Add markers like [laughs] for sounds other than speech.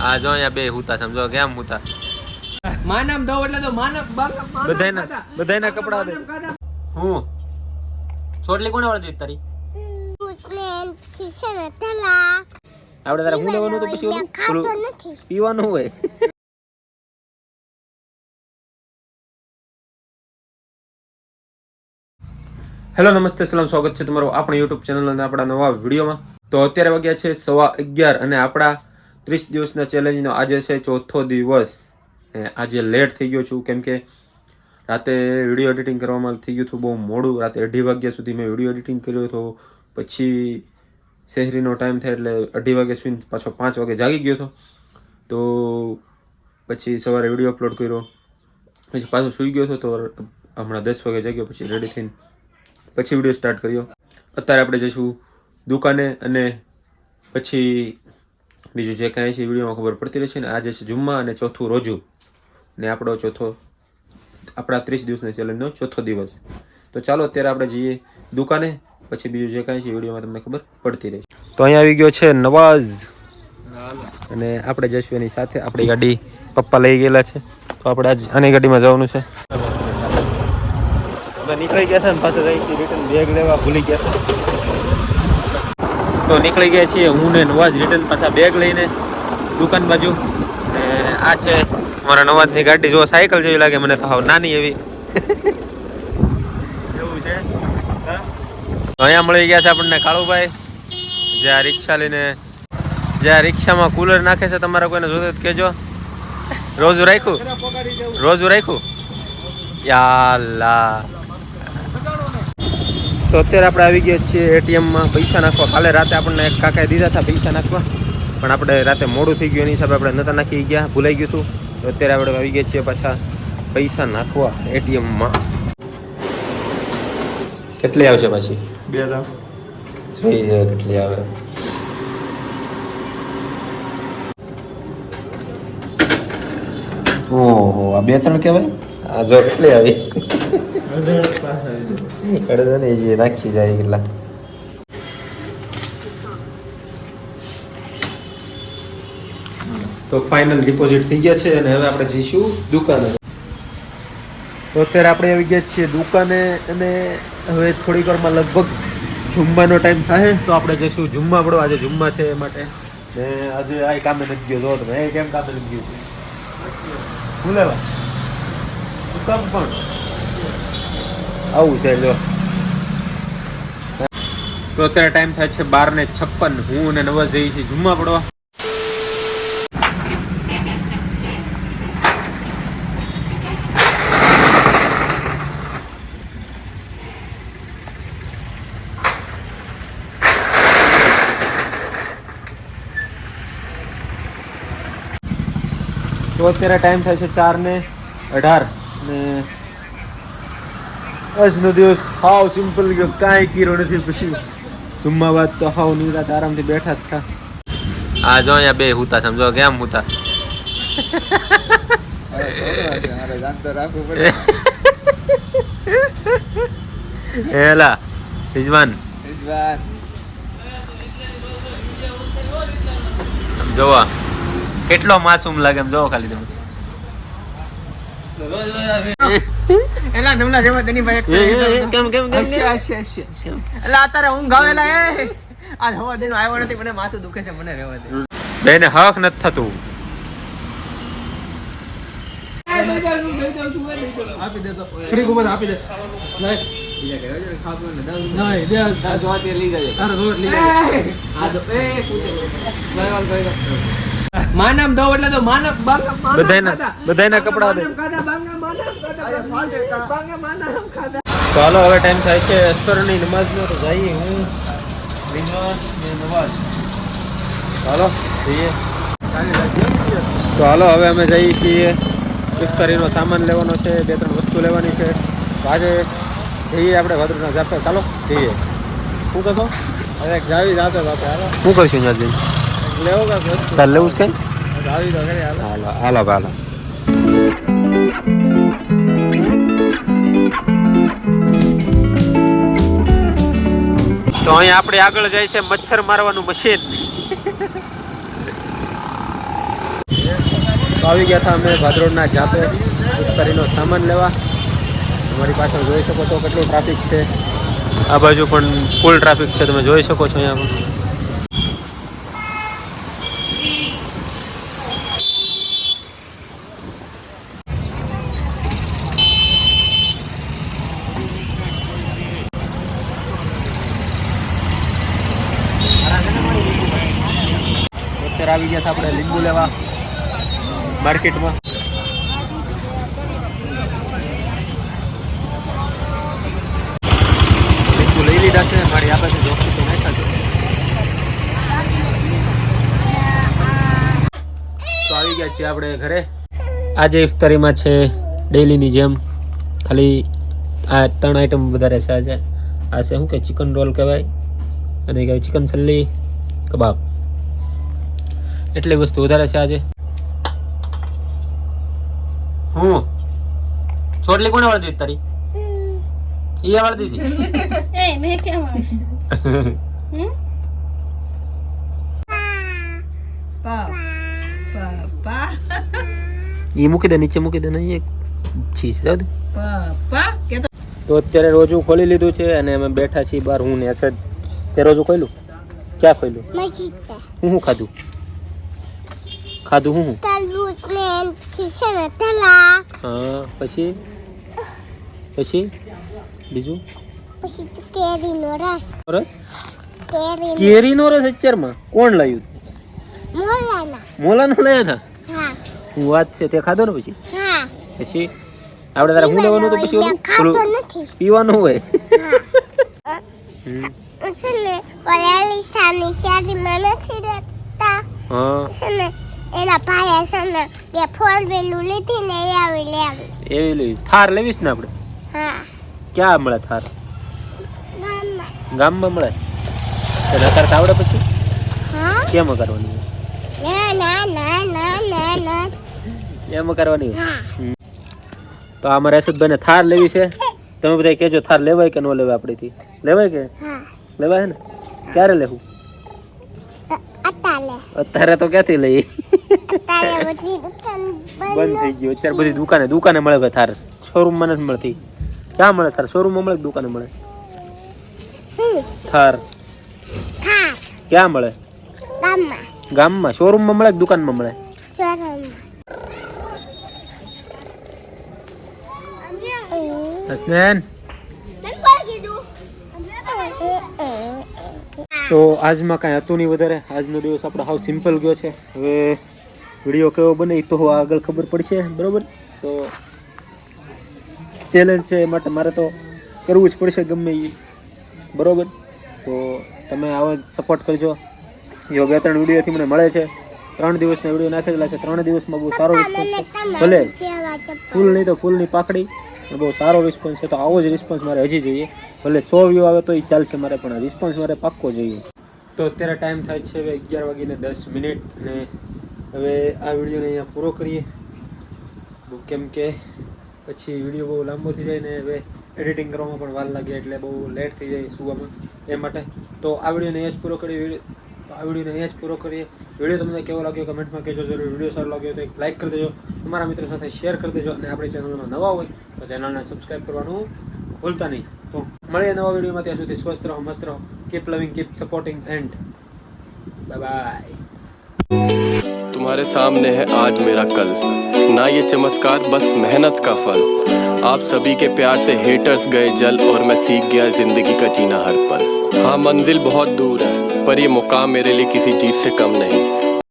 આ જો અહીંયા બે હુતા સમજો કેમ હુતા. માનમ દો એટલે તો માનમ બધાના બધાના કપડા દે. હું? ચોટલી કોને વાળી દીધી તારી? આપણે તારા હું લેવાનું તો પછી પીવાનું હોય હેલો નમસ્તે સલામ સ્વાગત છે તમારું આપણા યુટ્યુબ ચેનલ અને આપણા નવા વિડીયોમાં. તો અત્યારે વાગ્યા છે સવા અગિયાર અને આપણા ત્રીસ દિવસના ચેલેન્જનો આજે છે ચોથો દિવસ. આજે લેટ થઈ ગયો છું. કેમ કે રાતે વીડિયો એડિટિંગ કરવામાં થઈ ગયું હતું. બહુ મોડું. રાતે અઢી વાગ્યા સુધી મેં વીડિયો એડિટિંગ કર્યો હતો. પછી શહેરીનો ટાઈમ થાય એટલે અઢી વાગે સુધી પાછો પાંચ વાગે જાગી ગયો હતો. તો પછી સવારે વીડિયો અપલોડ કર્યો. પછી પાછો સૂઈ ગયો હતો. તો હમણાં દસ વાગે જાગ્યો. પછી રેડી થઈને પછી વીડિયો સ્ટાર્ટ કર્યો. અત્યારે આપણે જઈશું દુકાને અને પછી બીજું જે કાંઈ છે વિડીયોમાં ખબર પડતી રહેશે ને આજે છે જુમ્મા અને ચોથું રોજુ. ને આપણો ચોથો, આપણા ત્રીસ દિવસના ચેલેન્જનો ચોથો દિવસ. તો ચાલો અત્યારે આપણે જઈએ દુકાને, પછી બીજું જે કાંઈ છે વિડીયોમાં તમને ખબર પડતી રહેશે તો અહીંયા આવી ગયો છે નવાઝ. અને આપણે જઈશું એની સાથે. આપણી ગાડી પપ્પા લઈ ગયેલા છે. તો આપણે આજ આની ગાડીમાં જવાનું છે. નીકળી ગયા છે ને પાછા જઈશું. રિટર્ન બેગ લેવા ભૂલી ગયા હતા. તો નીકળી ગયા છીએ હું ને નવાજ રિટર્ન પાછા બેગ લઈને દુકાન બાજુ. આ છે મારા નવાજની ગાડી. જો સાયકલ જેવી લાગે મને તો. હાવ નાની એવી. [laughs] એવું છે? અહીંયા મળી ગયા છે આપણને કાળુભાઈ જે આ રિક્ષા લઈને જે આ રિક્ષામાં કુલર નાખે છે તમારા કોઈને જોતો જ કહેજો. રોજ રાખ્યું? રોજુ રાખ્યું? યાલા તો અત્યારે આપણે આવી ગયા છીએ એટીએમમાં પૈસા નાખવા. કાલે રાતે આપણને એક કાકાએ દીધા હતા પૈસા નાખવા. પણ આપણે રાતે મોડું થઈ ગયું એની હિસાબે આપણે નતા નાખી ગયા ભૂલાઈ ગયું હતું. તો અત્યારે આપણે આવી ગયા છીએ પાછા પૈસા નાખવા એટીએમમાં. કેટલી આવશે પાછી? બે લાખ. જોઈ છે કેટલી આવે? ઓહો આ બે ત્રણ કહેવાય? આ જો કેટલી આવી? કડે ને જે નાખી જાય એટલા તો ફાઇનલ ડિપોઝિટ થઈ ગયા છે અને હવે આપણે જઈશું દુકાને. તો અત્યારે આપણે આવી ગયા છીએ દુકાને અને હવે થોડીક વારમાં લગભગ જુમ્માનો ટાઈમ થાય તો આપણે જઈશું જુમ્મા પડો આજે જુમ્મા છે એ માટે. ને આજે આ કામે નથી ગયો જો તમે એ કેમ કામે નથી ગયું? ભૂલેવા દુકાન પણ? આવું છે જો. તો અત્યારે ટાઈમ થાય છે બાર ને છપ્પન. હું અને નવા જઈએ છીએ જુમ્મા પડવા. તો અત્યારે ટાઈમ થાય છે ચાર ને અઢાર. ને આજનો દિવસ. હાવ સિમ્પલ ગયો. કાંઈ કીરો નથી. પછી જુમ્મા બાદ તો હાવ નિરાત આરામથી બેઠા જ થા. આ જો અહીંયા બે હુતા સમજો કેમ હુતા? હેલા રિજવાન જોવા કેટલો માસૂમ લાગે એમ જોવો ખાલી તમે. એલા નમલા જેવા તેની ભાઈ કેમ કેમ કેમ અશ્ય, અશ્ય, અશ્ય. એલા અત્યારે ઊંઘ આવે એલા એ. આ હવા દેનો આવ્યો નથી મને માથું દુખે છે મને રહેવા દે. બેને હક નથી થતું. આપી દે તો. ફ્રી કુમત આપી દે. નહીં માનમ દો એટલે તો માનમ બાંગા માનમ બધાયના- બધાયના કપડા દે. માનમ ખાધા બાંગા માનમ ખાધા બાંગા માનમ ખાધા. તો હાલો હવે ટાઈમ થાય છે અસરની નમાઝનો તો જઈએ હું વિનોદ ને નવાઝ. હાલો જઈએ. તો હાલો હવે અમે જઈએ છીએ. ઇફતારીનો સામાન લેવાનો છે બે ત્રણ વસ્તુ લેવાની છે. આજે જઈએ આપણે ભાદરના જાપે ચાલો જઈએ. શું કહો હવે જાવી જાતો જાતો હાલો. શું કરશું ત્યાં તાર લેવું છે કઈ હાલો હાલો હાલો તો અહીંયા આપણે આગળ જાય છે મચ્છર મારવાનું મશીન આવી ગયા હતા અમે ભાદરોડના જાપે ઇફતારીનો સામાન લેવા. તમારી પાછળ જોઈ શકો છો કેટલું ટ્રાફિક છે. આ બાજુ પણ ફૂલ ટ્રાફિક છે તમે જોઈ શકો છો અહીંયા પણ. અત્યારે આવી ગયા આપણે લીંબુ લેવા માર્કેટમાં. લીંબુ લઈ લીધા છે, મારી આ તો આવી ગયા છીએ આપણે ઘરે. આજે ઇફતારીમાં છે ડેલીની જેમ. ખાલી આ ત્રણ આઈટમ વધારે છે આજે. આ છે શું કે ચિકન રોલ કહેવાય. અને કહેવાય ચિકન સલ્લી કબાબ. એટલી વસ્તુ વધારે છે આજે? હું? ચોટલી કોને વાળી દીધી તારી? ઈ વાળી દીધી? [laughs] એ મેં કેમ પપ્પા ઈ મૂકી દે નીચે મૂકી દે નહીં એક ચીઝ જાવ દે. કે તો અત્યારે રોજુ ખોલી લીધું છે અને અમે બેઠા છીએ બહાર હું ને અસદ. તે રોજુ ખોલ્યું? ક્યાં ખોલ્યું? હું ખાધું? ખાધું હું? તરબૂચ ને શીશમ તલા હા પછી? પછી? બીજું? પછી કેરીનો રસ. રસ? કેરીનો. રસ અત્યારમાં? કોણ લાવ્યું મોલાના. મોલાના લાવ્યા હતા હા. હું વાત છે તે ખાધો ને પછી? હા. પછી? આપણે તારા હું લેવાનું તો પછી ઓલું ખાતો નથી. પીવાનું હોય. હા. છે ને ઓલા સાની શેરીમાં નથી રહેતા. હા. છે ને એના ભાઈએ છે ને બે ફોર વેલું લીધી ને એ આવી લેવી એવી લેવી થાર લેવીશ ને આપણે? હા. ક્યાં મળે થાર? ગામમાં. મળે? તો નકાર આવડે પછી? હા? કેમ કરવાની ના ના ના ના ના ના. એમ કરવાની હા. તો આ મારા રસદભાઈને થાર લેવી છે. તમે બધા કહેજો થાર લેવાય કે ન લેવાય આપણીથી. લેવાય કે? હા. લેવાય ને? ક્યારે લેવું? અત્યારે તો ક્યાંથી લઈએ? બધી થઈ ગયું. અત્યારે બધી દુકાને દુકાને મળે ભાઈ થાર શોરૂમમાં નથી મળતી. ક્યાં મળે થાર શોરૂમમાં મળે દુકાને મળે? થાર. ક્યાં મળે? ગામમાં. શોરૂમ શોરૂમમાં મળે કે દુકાનમાં મળે? હસનેન. તો આજમાં કાંઈ હતું નહીં વધારે. આજનો દિવસ આપણો હાવ સિમ્પલ ગયો છે. હવે વીડિયો કેવો બને એ તો આગળ ખબર પડશે બરાબર? તો ચેલેન્જ છે એ માટે મારે તો કરવું જ પડશે ગમે એ બરાબર? તો તમે આવો સપોર્ટ કરજો. યો બે ત્રણ વિડીયોથી મને મળે છે ત્રણ દિવસના વીડિયો નાખેલા છે ત્રણ દિવસમાં બહુ સારો રિસ્પોન્સ છે. ભલે ફૂલ નહીં તો ફૂલની પાકડી બહુ સારો રિસ્પોન્સ છે. તો આવો જ રિસ્પોન્સ મારે હજી જોઈએ. ભલે સો વ્યૂ આવે તો એ ચાલશે મારે પણ રિસ્પોન્સ મારે પાક્કો જોઈએ. તો અત્યારે ટાઈમ થાય છે હવે અગિયાર વાગીને દસ મિનિટ અને હવે આ વિડીયોને અહીંયા પૂરો કરીએ. કેમ કે પછી વીડિયો બહુ લાંબો થઈ જાય ને હવે એડિટિંગ કરવામાં પણ વાર લાગે એટલે બહુ લેટ થઈ જાય સુવામાં એ માટે. તો આ વિડીયોને અહીંયા જ પૂરો કરીએ આ વિડીયોને અહીંયા જ પૂરો કરીએ. વીડિયો તમને કેવો લાગ્યો કમેન્ટમાં કહેજો જરૂર. વીડિયો સારો લાગ્યો તો એક લાઇક કરી દેજો. તમારા મિત્રો સાથે શેર કરી દેજો અને આપણી ચેનલમાં નવા હોય તો ચેનલને સબસ્ક્રાઈબ કરવાનું ભૂલતા નહીં. તો મળીએ નવા વિડીયોમાં. ત્યાં સુધી સ્વસ્થ રહો, મસ્ત રહો. કીપ લવિંગ કીપ સપોર્ટિંગ એન્ડ બાય तुम्हारे सामने है आज मेरा कल। ना ये चमत्कार, बस मेहनत का फल। आप सभी के प्यार से हेटर्स गए जल और मैं सीख गया ज़िंदगी का जीना हर पल। हाँ मंजिल बहुत दूर है, पर ये मुकाम मेरे लिए किसी चीज़ से कम नहीं।